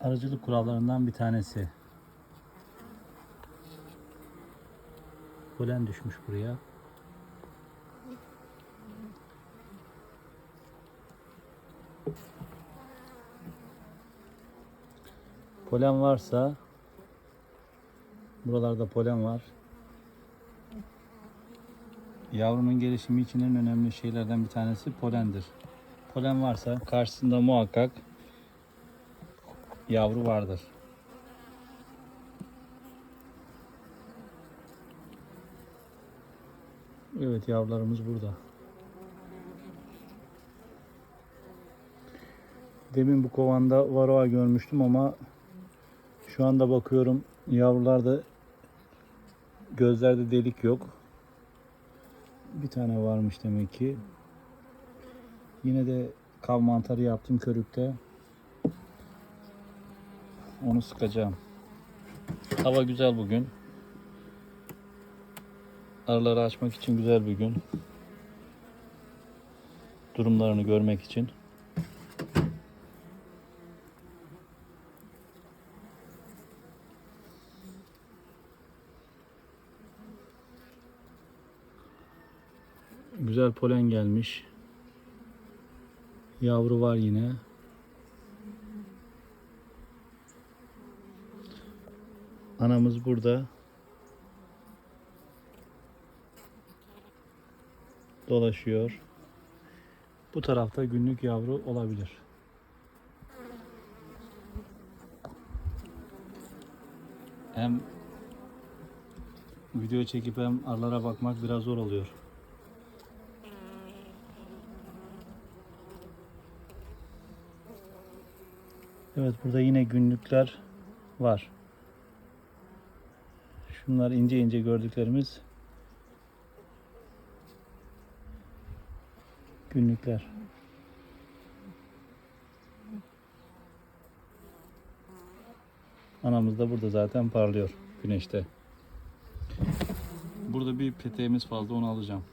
arıcılık kurallarından bir tanesi. Polen düşmüş buraya. Polen varsa buralarda polen var. Yavrunun gelişimi için en önemli şeylerden bir tanesi polendir. Polen varsa karşısında muhakkak yavru vardır. Evet yavrularımız burada. Demin bu kovanda varoa görmüştüm ama şu anda bakıyorum yavrularda gözlerde delik yok. Bir tane varmış demek ki. Yine de kav mantarı yaptım körükte. Onu sıkacağım. Hava güzel bugün. Arıları açmak için güzel bir gün. Durumlarını görmek için. Güzel polen gelmiş. Yavru var yine. Anamız burada. Dolaşıyor. Bu tarafta günlük yavru olabilir. Hem video çekip hem arılara bakmak biraz zor oluyor. Evet burada yine günlükler var. Şunlar ince ince gördüklerimiz günlükler. Anamız da burada zaten parlıyor güneşte. Burada bir peteğimiz fazla onu alacağım.